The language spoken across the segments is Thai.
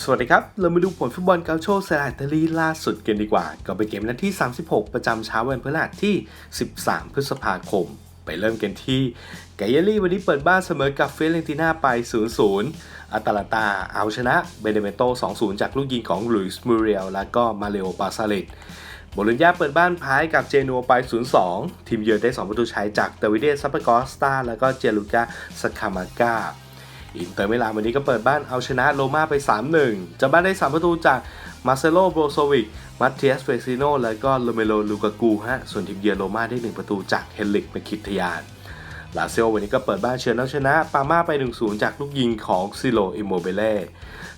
สวัสดีครับ เรามาดูผลฟุตบอลเกาโชสลาอิตาลีล่าสุดกันดีกว่า ก็เป็นเกมนัดที่ 36 ประจำเช้าวันพฤหัสที่ 13 พฤษภาคม ไปเริ่มกันที่ไกเยลี่วันนี้เปิดบ้านเสมอกับเฟรนติน่าไป 0-0อัตาลาตาเอาชนะเบเนเวโต 2-0 จากลูกยิงของลุยส์มูเรียลและก็มาเลโอปาซาเลตโบโลญญาเปิดบ้านพายกับเจนัวไป 0-2 ทีมเยือนได้ 2 ประตูชัยจากเดวิเดซัปเปอร์กอสตาและก็เจลูกาสคามาก้า อินเตอร์มิลานวันนี้ก็เปิดบ้านเอาชนะโรม่าไป 3-1จะบ้านได้ 3 ประตูจากมาเซโลโบรโซวิกมัตเทียสเฟซิโนและก็โลเมโลลูกากูฮะส่วนทีมเยือนโรม่าได้ 1 ประตูจากเฮลิกเมคิทยานลาเซโอวันนี้ก็เปิดบ้านเชิญเอาชนะ ปาม่าไป 1-0 จากลูกยิงของซิโลอิโมเบเล่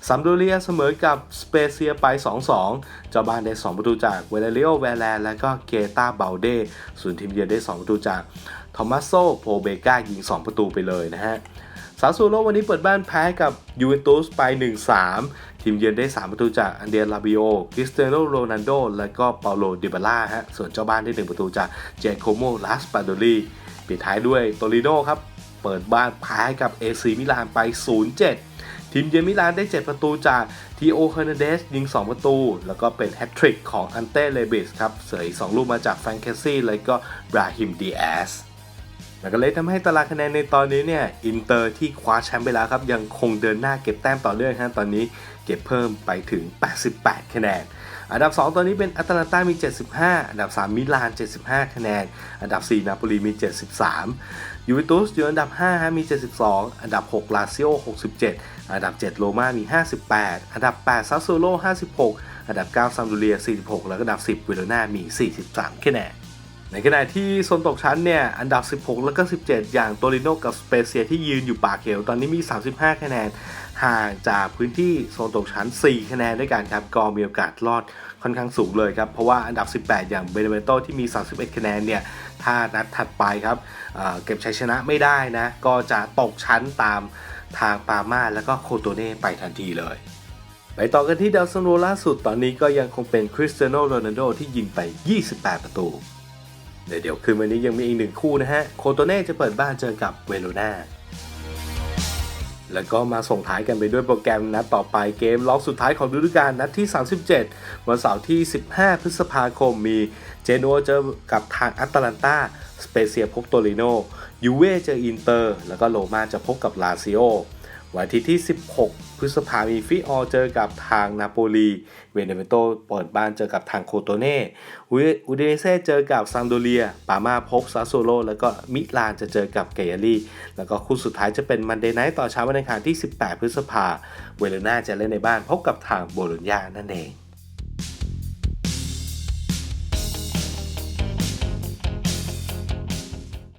ซัมโดเรียเสมอกับสเปเซียไป 2-2 เจ้าบ้านได้ 2 ประตูจากเวเลเรโอแวร์แลนและก็เกตาเบลเดส่วนทีมเยือนได้ 2 ประตูจากทอมัสโซโพเบกายิง 2 ประตูไปเลยนะฮะ ซาซูโรวันนี้เปิดบ้านแพ้กับยูเวนตุสไป 1-3 ทีมเยือนได้ 3 ประตูจากอันเดรลาบิโอคริสเตียโนโรนัลโด และก็เปาโลดิบาล่าฮะ ส่วนเจ้าบ้านได้ 1 ประตูจากเจโคโมลาสปาโดลีปิดท้ายด้วยโตริโนครับ เปิดบ้านแพ้กับเอซีมิลานไป 0-7 ทีมเยือนมิลานได้ 7 ประตูจากทีโอเฮอร์นเดสยิง 2 ประตู แล้วก็เป็นแฮตทริกของอันเต้เลบิสครับ เสย2ลูกมาจากแฟรงเคซี่ และก็บราฮิมดีแอส แล้วก็เลยทำให้ตารางคะแนนในตอนนี้เนี่ยอินเตอร์ที่คว้าแชมป์ไปแล้วครับ ยังคงเดินหน้าเก็บแต้มต่อเนื่องฮะตอนนี้เก็บเพิ่มไปถึง 88 คะแนน อันดับ 2 ตอนนี้เป็นอัตแลนตามี 75 อันดับ 3 มิลาน 75 คะแนน อันดับ 4 นาโปลีมี 73 ยูเวนตุสอยู่อันดับ5มี 72 อันดับ 6 ลาซิโอ 67 อันดับ 7 โรม่ามี 58 อันดับ 8ซัสโซโล 56 อันดับ 9 ซัมดูเรีย 46 แล้วก็อันดับ 10 เวโรนามี 43 คะแนน ในขณะที่โซนตกชั้นเนี่ย อันดับ 16 แล้วก็ 17 อย่างโตริโนกับสเปเซียที่ยืนอยู่ปากเขวตอนนี้มี 35 คะแนน ห่างจากพื้นที่โซนตกชั้น 4 คะแนนด้วยกันครับ ก็มีโอกาสรอดค่อนข้างสูงเลยครับ เพราะว่าอันดับ 18 อย่างเบเนเวโตที่มี 31 คะแนนเนี่ย ถ้านัดถัดไปครับเเก็บชัยชนะไม่ได้นะ ก็จะตกชั้นตามทางปาม่าแล้วก็โคโตเน่ไปทันทีเลยไปต่อกันที่ดาวซันโวล่าสุดตอนนี้ก็ยังคงเป็นคริสเตียโนโรนัลโดที่ยิงไป 28 ประตู เดี๋ยวเดี๋ยวคืนวันนี้ยังมีอีกหนึ่งคู่นะฮะ โคโตเน่จะเปิดบ้านเจอกับเวโรนาแล้วก็มาส่งท้ายกันไปด้วยโปรแกรมนัดต่อไปเกมล็อกสุดท้ายของฤดูกาลนัดที่ 37 วันเสาร์ที่ 15 พฤษภาคมมีเจนัวเจอกับทางอัตแลนตาสเปเซียพบโตริโนยูเว่เจออินเตอร์ แล้วก็โรมาจะพบกับลาซิโอ วันที่ที่ 16 พฤษภามีฟิออเจอกับทางนาโปลีเวเนเวโตเปิดบ้านเจอกับทางโคโตเน่อูดิเนเซ่เจอกับซัมโดเรีย ปามาพบซาโซโล แล้วก็มิลานจะเจอกับเกยรี่แล้วก็คู่สุดท้ายจะเป็นมันเดย์ไนท์ต่อเช้าวันอังคารที่ 18 พฤษภาเวเลน่าจะเล่นในบ้านพบกับทางโบโลญญานั่นเอง